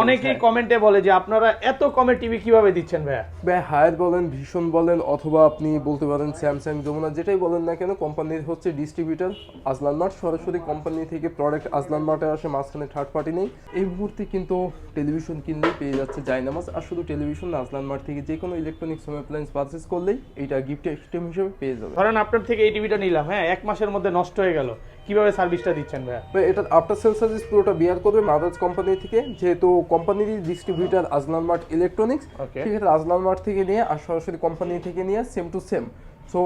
অনেকেই কমেন্টে বলে যে আপনারা এত কমে টিভি কীভাবে দিচ্ছেন ভাইয়া? ভাই হায়ার বলেন ভীষণ বলেন অথবা আপনি বলতে পারেন স্যামসাং যমুনা যেটাই বলেন না কেন কোম্পানির হচ্ছে ডিস্ট্রিবিউটার আজলান মার্ট। সরাসরি কোম্পানি থেকে প্রোডাক্ট আজলান মার্টে আসে মাঝখানে থার্ড পার্টি নেই। এই মুহূর্তে কিন্তু টেলিভিশন কিনলেই পেয়ে যাচ্ছে জায়নামাজ আর শুধু টেলিভিশন না আজলান মার্ট থেকে যে কোনো ইলেকট্রনিক্স হোম অ্যাপ্লায়েন্স পারচেস করলেই এটা গিফট আইটেম হিসেবে পেয়ে যাবে। ধরেন আপনার থেকে এই টিভিটা নিলাম হ্যাঁ এক মাসের মধ্যে নষ্ট হয়ে গেল কীভাবে সার্ভিসটা দিচ্ছেন ভাইয়া? ভাই এটার আফটার সেল সার্ভিস পুরোটা বিয়ার করবে মাদার্স কোম্পানি থেকে যেহেতু কোম্পানিরই ডিস্ট্রিবিউটার আজলান মার্ট ইলেকট্রনিক্স. সেক্ষেত্রে আজলান মার্ট থেকে নিয়ে আর সরাসরি কোম্পানি থেকে নিয়ে সেম টু সেম সো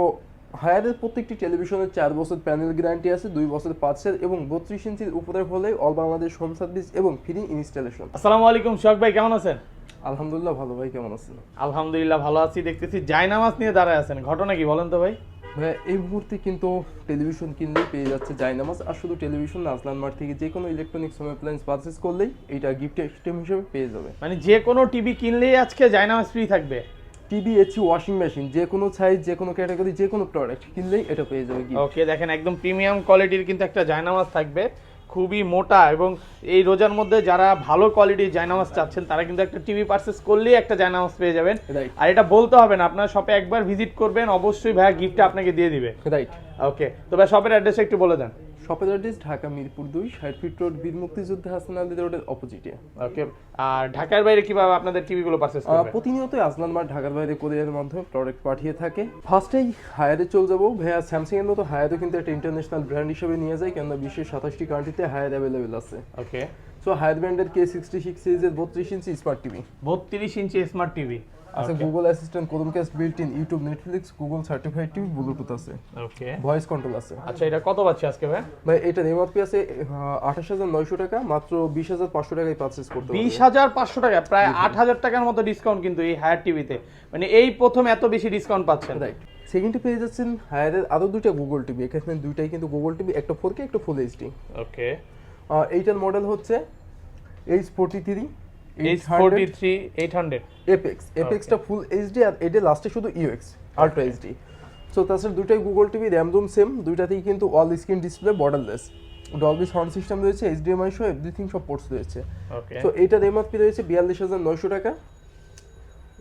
হায়ারের প্রত্যেকটি টেলিভিশনের চার বছর প্যানেল গ্যারান্টি আছে দুই বছর পাঁচের এবং বত্রিশ ইঞ্চির উপরে হলে অল বাংলাদেশ হোম সার্ভিস এবং ফ্রি ইনস্টলেশন আসসালামু আলাইকুম সোহাগ ভাই কেমন আছেন? আলহামদুলিল্লাহ ভালো ভাই কেমন আছেন? আলহামদুলিল্লাহ ভালো আছি দেখতেছি। জায়নামাজ নিয়ে দাঁড়ায় আছেন ঘটনা কি বলেন তো ভাই? এই মুহূর্তে কিন্তু টেলিভিশন কিনলেই পেয়ে যাচ্ছে জায়নামাজ আর শুধু টেলিভিশন না আজলান মার্ট থেকে যে কোনো ইলেকট্রনিক্স হোম অ্যাপ্লায়েন্স পারচেস করলেই এটা গিফট আইটেম হিসেবে পেয়ে যাবে। মানে যে কোনো টিভি কিনলেই আজকে জায়নামাজ ফ্রি থাকবে। টিভি এসি ওয়াশিং মেশিন যে কোনো সাইজ যে কোনো ক্যাটাগরি যে কোনো প্রোডাক্ট কিনলেই এটা পেয়ে যাবে ওকে দেখেন একদম প্রিমিয়াম কোয়ালিটির কিন্তু একটা জায়নামাজ থাকবে। খুবই মোটা এবং এই রোজার মধ্যে যারা ভালো কোয়ালিটির জায়নামাজ চাচ্ছেন তারা কিন্তু একটা টিভি পারচেস করলেই একটা জায়নামাজ পেয়ে যাবেন। আর এটা বলতে হবে না আপনার শপে একবার ভিজিট করবেন অবশ্যই ভাইয়া গিফটটা আপনাকে দিয়ে দিবে। রাইট ওকে তো ভাই শপের অ্যাড্রেস একটু বলে দেন। শপের অ্যাড্রেস ঢাকা মিরপুর দুই ষাট ফিট রোড বীর মুক্তিযুদ্ধ হাসান আলী রোডের অপোজিটে ওকে আর ঢাকার বাইরে কীভাবে আপনাদের টিভিগুলো পারচেস করবে? প্রতিনিয়ত আজলান মার্ট ঢাকার বাইরে কোরিয়ার মাধ্যমে প্রোডাক্ট পাঠিয়ে থাকে। ফার্স্টেই হায়ারে চলে যাব। ভাইয়া স্যামসাং এর মতো হায়ারও কিন্তু একটা ইন্টারন্যাশনাল ব্র্যান্ড হিসেবে নিয়ে যায় কেননা বিশ্বের সাতাশটি কান্ট্রিতে হায়ার অ্যাভেলেবেল আছে। ওকে সো হায়ার ব্র্যান্ডের কে সিক্সটি সিক্স সিরিজের বত্রিশ ইঞ্চি স্মার্ট টিভি বত্রিশ ইঞ্চি স্মার্ট টিভি আছে Google assistant Chromecast built in YouTube Netflix Google certified TV Bluetooth আছে। ওকে ভয়েস কন্ট্রোল আছে। আচ্ছা এটা কত পাচ্ছি আজকে ভাই? ভাই এটার এমআরপি আছে আঠাশ হাজার নয়শো টাকা মাত্র বিশ হাজার পাঁচশো টাকায় পারচেস করতে হাজার পাঁচশো টাকা প্রায় আট হাজার টাকার মতো ডিসকাউন্ট কিন্তু এই হায়ার টিভিতে মানে এই প্রথম এত বেশি ডিসকাউন্ট পাচ্ছেন। রাইট সেকেন্ডে পেয়ে যাচ্ছেন হায়ারের আরও দুইটা গুগল টিভি এখানে দুইটাই কিন্তু গুগল টিভি একটা ফোর কে একটা ফুল এইচডি ওকে এইটার মডেল হচ্ছে H forty three H forty three eight hundred apex এপেক্সটা full HD আর এটা লাস্টে শুধু ইউএক্স আলট্রা এইচডি সো তাছাড়া Google TV RAM room same দুইটাতেই কিন্তু all screen display borderless Dolby sound system রয়েছে HDMI সহ এভরিথিং সব পোর্টস রয়েছে. তো এটার এমআরপি রয়েছে বিয়াল্লিশ হাজার নয়শো টাকা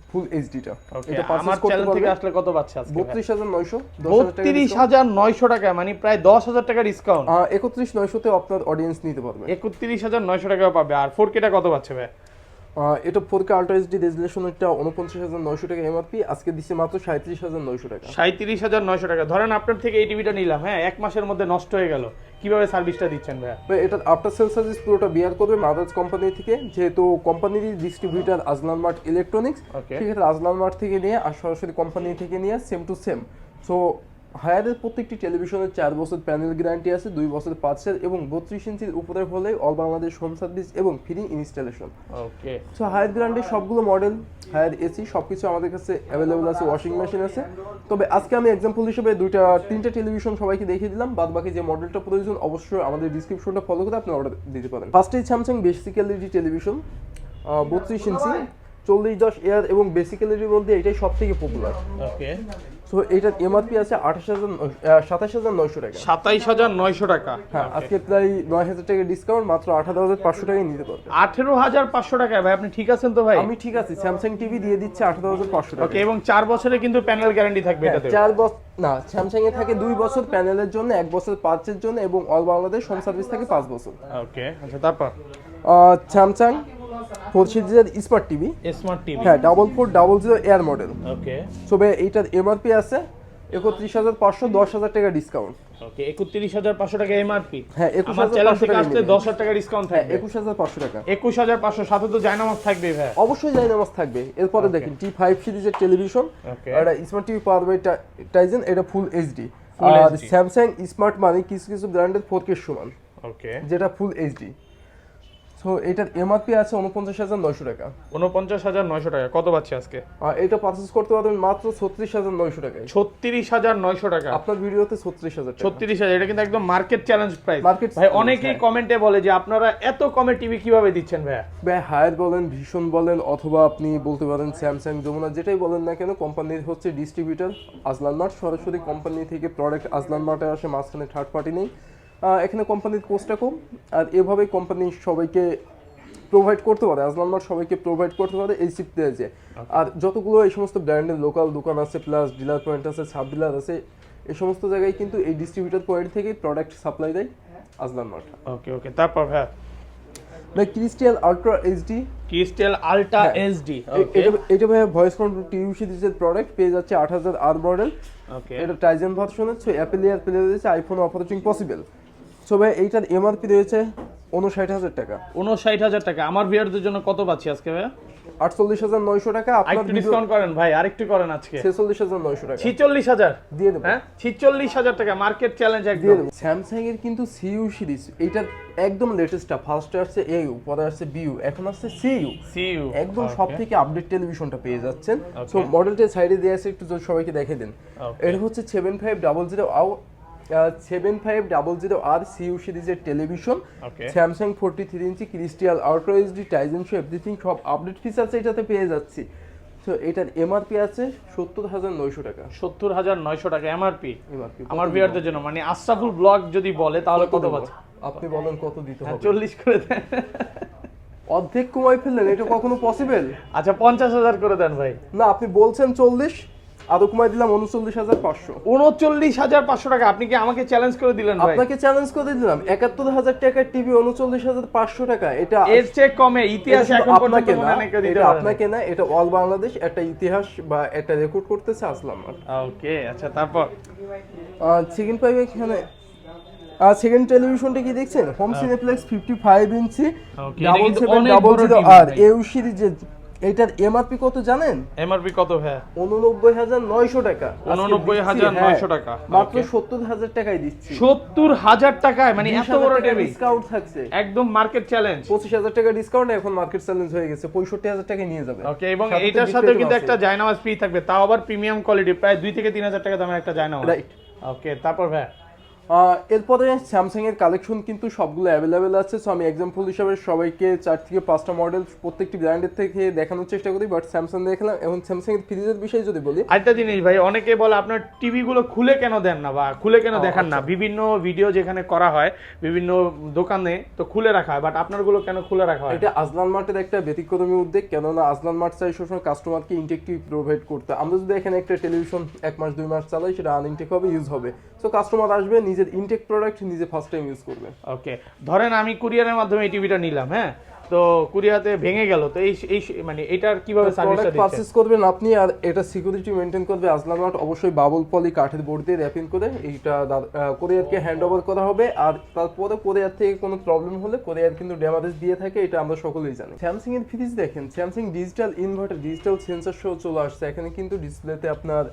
ফুল এইচডিটা ওকে এটা পারচেজ করতে পারবে আসলে কত পাচ্ছে আজকে বত্রিশ হাজার নয়শো বত্রিশ হাজার নয়শো টাকা মানে প্রায় দশ হাজার টাকা ডিসকাউন্ট একত্রিশ নয়শোতে আপনার অডিয়েন্স নিতে পারবে। একত্রিশ হাজার নয়শো টাকা পাবে। আর ফোর কেটা কত পাচ্ছে ভাই? এটা four K ultra HD resolution একটা উনপঞ্চাশ হাজার নয়শো টাকা এমআরপি আজকে দিচ্ছে মাত্র সাঁত্রিশ হাজার নয়শো টাকা। সাঁত্রিশ হাজার নয়শো টাকা। ধরেন আপনার থেকে এই টিভিটা নিলাম হ্যাঁ এক মাসের মধ্যে নষ্ট হয়ে গেল। কীভাবে সার্ভিসটা দিচ্ছেন ভাইয়া? তো এটার আফটার সেল সার্ভিস পুরোটা বিয়ার করবে মাদার্স কোম্পানি থেকে যেহেতু কোম্পানিরই ডিস্ট্রিবিউটার আজলান মার্ট ইলেকট্রনিক্স. সেক্ষেত্রে আজলান মার্ট থেকে নিয়ে আর সরাসরি কোম্পানি থেকে নিয়ে সেম টু সেম সো হায়ারের প্রত্যেকটি টেলিভিশনের চার বছর প্যানেল গ্যারান্টি আছে দুই বছর পাঁচের এবং বত্রিশ ইঞ্চির উপরে হলে অল বাংলাদেশ হোম সার্ভিস এবং free installation. Okay so Haier ব্র্যান্ডের সবগুলো মডেল হায়ার এসি সব কিছু আমাদের কাছে অ্যাভেলেবল আছে ওয়াশিং মেশিন আছে। তবে আজকে আমি এক্সাম্পল হিসেবে দুইটা তিনটা টেলিভিশন সবাইকে দেখিয়ে দিলাম বাদ বাকি যে মডেলটা প্রয়োজন অবশ্যই আমাদের ডিসক্রিপশনটা ফলো করে আপনি অর্ডার দিতে পারেন। ফার্স্টেই স্যামসাং বেসিক এলইডি টেলিভিশন বত্রিশ ইঞ্চি চল্লিশ দশ এয়ার এবং বেসিক এলইডির মধ্যে এটাই সব থেকে পপুলার ওকে সো এটার এমআরপি আছে আঠাশ হাজার সাতাশ হাজার নয়শো টাকা। সাতাইশ হাজার নয়শো টাকা। হ্যাঁ আজকে প্রায় নয় হাজার টাকা ডিসকাউন্ট মাত্র আঠারো হাজার পাঁচশো টাকায় নিতে পারবেন আঠেরো হাজার পাঁচশো টাকা। ভাই আপনি ঠিক আছেন তো ভাই? আমি ঠিক আছে স্যামসাং টিভি দিয়ে দিচ্ছে আঠারো হাজার পাঁচশো টাকা। এবং চার বছরে কিন্তু প্যানেল গ্যারান্টি থাকবে হ্যাঁ, এটাতে চার বছর না স্যামসাং এ থাকে দুই বছর প্যানেলের জন্য এক বছর পাঁচের জন্য এবং অল বাংলাদেশ হোম সার্ভিস থাকে পাঁচ বছর। ওকে আচ্ছা তারপর? স্যামসাং ফোর সিরিজের স্মার্ট টিভি স্মার্ট টিভি হ্যাঁ double four double zero air model okay তবে এইটার এমআরপি আছে একত্রিশ হাজার পাঁচশো দশ হাজার টাকা ডিসকাউন্ট ওকে একত্রিশ হাজার পাঁচশো টাকা এমআরপি হ্যাঁ একুশ হাজার পাঁচশো থেকে টাকা আসলে দশ হাজার টাকা ডিসকাউন্ট থাকবে। একুশ হাজার পাঁচশো টাকা। একুশ হাজার পাঁচশো সাথে তো জায়নামাজ থাকবে ভাই। অবশ্যই জাইনামাজ থাকবে। এরপরে দেখেন টি ফাইভ সিরিজের টেলিভিশন. এটা smart TV power by Tizen এটা ফুল এইচডি আর স্যামসাং স্মার্ট মানে কিছু কিছু ব্র্যান্ডের ফোর কে সমান। ওকে যেটা ফুল এইচডি সো এটার এমআরপি আছে উনপঞ্চাশ হাজার নয়শো টাকা। উনপঞ্চাশ হাজার নয়শো টাকা। কত পাচ্ছি আজকে? এটা পারচেস করতে পারবেন মাত্র ছত্রিশ হাজার নয়শো টাকায়। ছত্রিশ হাজার নয়শো টাকা। আপনার ভিডিওতে ছত্রিশ হাজার ছত্রিশ হাজার এটা কিন্তু একদম মার্কেট চ্যালেঞ্জ প্রাইস Market ভাই অনেকেই হ্যাঁ। কমেন্টে বলে যে আপনারা এত কমে টিভি কীভাবে দিচ্ছেন ভাইয়া? ভাই হায়ার বলেন ভীষণ বলেন অথবা আপনি বলতে পারেন স্যামসাং যমুনা যেটাই বলেন না কেন কোম্পানির হচ্ছে ডিস্ট্রিবিউটার আজলান মার্ট সরাসরি কোম্পানি থেকে প্রোডাক্ট আজলান মার্টে আসে মাঝখানে থার্ড পার্টি নেই। এখানে কোম্পানির কোর্সটা কম আর এভাবেই কোম্পানি সবাইকে প্রোভাইড করতে পারে আজলান মার্ট সবাইকে প্রোভাইড করতে পারে এই সিপ দিয়েছে আর যতগুলো এই সমস্ত ব্র্যান্ডের লোকাল দোকান আছে প্লাস ডিলার পয়েন্ট আছে সাব ডিলার আছে এই সমস্ত জায়গায় কিন্তু এই ডিস্ট্রিবিউটর পয়েন্ট থেকে প্রোডাক্ট সাপ্লাই দেয় আজলান মার্ট ওকে ওকে তারপর ভাই ভাই crystal ultra HD crystal ultra হ্যাঁ। এইচডি এটা ভাই ভয়েস কন্ট্রোল টিভি সিরিজের প্রোডাক্ট পেয়ে যাচ্ছে আট হাজার আর মডেল ওকে এটা টাইজেন ভার্সনের সো অ্যাপেল ইয়ার প্লে রয়েছে আইফোন অপারেটিং পসিবল সো ভাই এইটার এমআরপি রয়েছে উনষাট হাজার টাকা। উনষাট হাজার টাকা। আমার ভিউয়ারদের জন্য কত পাচ্ছি আজকে ভাই আটচল্লিশ হাজার নয়শো টাকা আপনার ডিসকাউন্ট করেন ভাই আরেকটু করেন আজকে। ছেচল্লিশ হাজার নয়শো টাকা। ছিচল্লিশ হাজার? দিয়ে দেবো। হ্যাঁ? ছিচল্লিশ হাজার টাকা মার্কেট চ্যালেঞ্জ দিয়ে একদম। দেবো। স্যামসাং এর কিন্তু সিইউ সিরিজ এইটার একদম লেটেস্টটা ফার্স্টে আসছে পরে আসছে এখন আসছে সিইউ সিইউ একদম সব থেকে আপডেট টেলিভিশনটা পেয়ে যাচ্ছেন. সো মডেলটা সাইডে দিয়ে আছে একটু সবাইকে দেখে দিন. এটা হচ্ছে seven five double zero AU seven five double zero R CU সিরিজের television Samsung forty three inch crystal ultra HD Tizen show everything সব আপডেট ফিচার্স এটাতে পেয়ে যাচ্ছি। তো এটার এমআরপি আছে সত্তর হাজার নয়শো টাকা। সত্তর হাজার নয়শো টাকা এমআরপি এমআরপি আমার ভিউয়ারদের জন্য মানে আশরাফুল ব্লগ যদি বলে তাহলে কত পাচ্ছে? আপনি বলেন কত দিতে হ্যাঁ, হবে। চল্লিশ করে দেন। অর্ধেক কমাই ফেললেন এটা কখনো পসিবল আচ্ছা পঞ্চাশ হাজার করে দেন ভাই। না আপনি বলছেন চল্লিশ কমাই দিলাম উনচল্লিশ হাজার পাঁচশো। উনচল্লিশ হাজার পাঁচশো টাকা আপনি কি আমাকে চ্যালেঞ্জ করে দিলেন আপনাকে চ্যালেঞ্জ করে দিলাম একাত্তর হাজার টাকার টিভি উনচল্লিশ হাজার পাঁচশো টাকা এটা এর চেয়ে কমে ইতিহাসে আপনাকে না এটা আপনাকে না এটা অল বাংলাদেশ একটা ইতিহাস বা একটা রেকর্ড করতেছে আসলাম ওকে আচ্ছা তারপর? সেকেন্ড পাইবে এখানে আর সেকেন্ড টেলিভিশনটা কি দেখছেন? Home cineplex fifty five inch double seven double zero R. AU সিরিজের এটার এমআরপি কত জানেন? এমআরপি কত ভাই উননব্বই হাজার নয়শো টাকা। আজকে 89,900 দিচ্ছি, হ্যাঁ, টাকা। মাত্র. সত্তর হাজার টাকায় দিচ্ছি। সত্তর হাজার টাকায় মানে এত বড় ডিসকাউন্ট থাকছে। একদম মার্কেট চ্যালেঞ্জ পঁচিশ হাজার টাকা ডিসকাউন্ট এখন মার্কেট চ্যালেঞ্জ হয়ে গেছে। পঁয়ষট্টি হাজার টাকা নিয়ে যাবে ওকে এবং এটার সাথে কিন্তু একটা জায়নামাজ ফ্রি থাকবে। তাও আবার প্রিমিয়াম কোয়ালিটি প্রায় দুই থেকে তিন হাজার টাকা দামের একটা জায়নামাজ। রাইট ওকে তারপর ভাই এরপরে স্যামসাং এর কালেকশন কিন্তু সবগুলো অ্যাভেলেবেল আছে। সো আমি এক্সাম্পল হিসাবে সবাইকে চার থেকে পাঁচটা মডেল প্রত্যেকটি ব্র্যান্ডের থেকে দেখানোর চেষ্টা করি বাট স্যামসাং দেখলাম। এখন স্যামসাং এর ফ্রিজের বিষয়ে যদি বলি আরেকটা জিনিস ভাই অনেকে বলে আপনার টিভি গুলো খুলে কেন দেন না বা খুলে কেন দেখান না? আচ্ছা। বিভিন্ন ভিডিও যেখানে করা হয় বিভিন্ন দোকানে তো খুলে রাখা হয় বাট আপনারগুলো কেন খুলে রাখা হয়? এটা আজলান মার্টের একটা ব্যতিক্রমী উদ্যোগ কেননা আজলান মার্ট চাই সবসময় কাস্টমারকে ইনটেকটিভ প্রোভাইড করতে। আমরা যদি এখানে একটা টেলিভিশন এক মাস দুই মাস চালাই সেটা আনইনটেক হবে ইউজ হবে। সো কাস্টমার আসবে নিজের ইনটেক প্রোডাক্ট নিজে ফার্স্ট টাইম ইউজ করবে। ওকে ধরেন আমি কুরিয়ারের মাধ্যমে এই টিভিটা নিলাম হ্যাঁ? তো কুরিয়াতে ভেঙে গেল তো এই এই মানে এটার কীভাবে সার্ভিসটা দিচ্ছেন? পারচেস করবেন আপনি আর এটা সিকিউরিটি মেনটেন করবে আজলান মার্ট অবশ্যই বাবল পলি কাঠের বোর্ড দিয়ে র্যাপিং করে এইটা কোরিয়ারকে হ্যান্ড ওভার করা হবে আর তারপরে কোরিয়ার থেকে কোনো প্রবলেম হলে কোরিয়ার কিন্তু ড্যামারেজ দিয়ে থাকে এটা আমরা সকলেই জানি। স্যামসাং এর ফ্রিজ দেখেন Samsung digital inverter digital sensor সহ চলে আসছে। এখানে কিন্তু ডিসপ্লেতে আপনার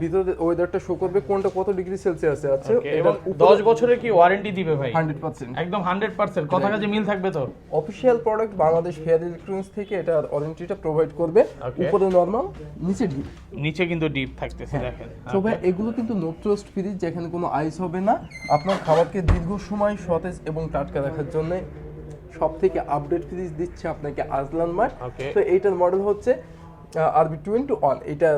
ভিতরে ওয়েদারটা শো করবে কোনটা কত ডিগ্রি সেলসিয়াসে আছে এবং দশ বছরের কি ওয়ারেন্টি দিবে ভাই? হান্ড্রেড পার্সেন্ট একদম হান্ড্রেড পার্সেন্ট কথা কাজে মিল থাকবে তো official product Bangladesh Fair Electronics থেকে এটা ওয়ারেন্টিটা প্রোভাইড করবে। উপরে নর্মাল নিচে ঢিল নিচে কিন্তু ডিপ থাকতেছে দেখেন। তো ভাই এগুলো কিন্তু নো ট্রোস্ট ফ্রিজ যেখানে কোনো আইস হবে না। আপনার খাবারকে দীর্ঘ সময় সতেজ এবং টাটকা রাখার জন্য সব থেকে আপডেট ফ্রিজ দিচ্ছে আপনাকে আজলান মার্ট। তো এইটার মডেল হচ্ছে আরবি টোয়েন্টি ওয়ান এটা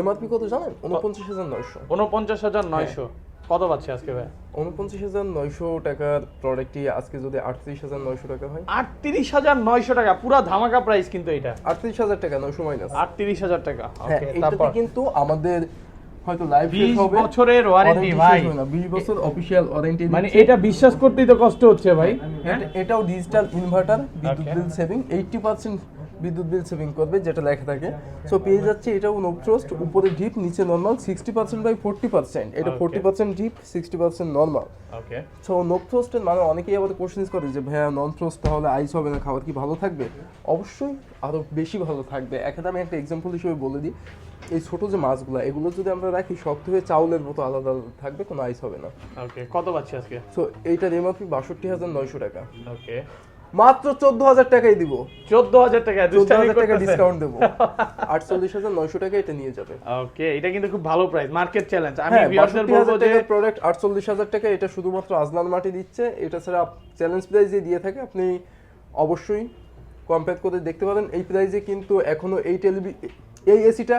এমআরপি কত জানেন? উনপঞ্চাশ হাজার নয়শো। উনপঞ্চাশ হাজার নয়শো। কত পাচ্ছে আজকে ভাই? উনপঞ্চাশ হাজার নয়শো টাকার প্রোডাক্টটি আজকে যদি আটত্রিশ হাজার নয়শো টাকা হয়। আটত্রিশ হাজার নয়শো টাকা পুরা ধামাকা প্রাইস কিন্তু এটা। আটত্রিশ হাজার টাকা নয়শো মাইনাস আটত্রিশ হাজার টাকা হ্যাঁ তারপর? কিন্তু আমাদের হয়তো লাইভ শেষ 20 হবে। বছরের warranty Warranty ভাই। শেষ হয় না। 20 বছর অফিশিয়াল ওয়ারেন্টি মানে এটা বিশ্বাস করতেই তো কষ্ট হচ্ছে ভাই। হ্যাঁ এটাও ডিজিটাল ইনভার্টার বিদ্যুৎ বিল সেভিং এইটটি পার্সেন্ট বিদ্যুৎ বিল সেভিং করবে যেটা লেখা থাকে। সো পেয়ে যাচ্ছে এটাও নো ট্রোস্ট উপরে ডিপ নিচে normal sixty percent by forty percent এটা. Forty percent deep sixty percent normal okay so no ট্রোস্টের মানে অনেকেই আবার কোশ্চেন করে যে ভাইয়া নন ট্রোস্ট তাহলে আইস হবে না খাবার কি ভালো থাকবে? অবশ্যই আরও বেশি ভালো থাকবে। এখানে আমি একটা এক্সাম্পল হিসেবে বলে দিই এই ছোট যে মাছগুলো এগুলো যদি আমরা রাখি শক্ত হয়ে চাউলের মতো আলাদা আলাদা থাকবে কোনো আইস হবে না। ওকে কত পাচ্ছি আজকে? সো এইটার এমআরপি বাষট্টি হাজার নয়শো টাকা। ওকে মাত্র চোদ্দ হাজার টাকাই দিব। চোদ্দ হাজার টাকা চোদ্দ হাজার টাকা ডিসকাউন্ট দেবো। আটচল্লিশ হাজার নয়শো টাকা এটা নিয়ে যাবে। ওকে এটা কিন্তু খুব ভালো প্রাইস মার্কেট চ্যালেঞ্জ আমি হ্যাঁ ভিউয়ারদের বলব যে প্রোডাক্ট আটচল্লিশ হাজার টাকা এটা শুধুমাত্র আজলান মাটি দিচ্ছে। এটা ছাড়া চ্যালেঞ্জ প্রাইজে দিয়ে থাকে আপনি অবশ্যই কম্পেয়ার করে দেখতে পারেন। এই প্রাইজে কিন্তু এখনও এই টেলিভি এই এসিটা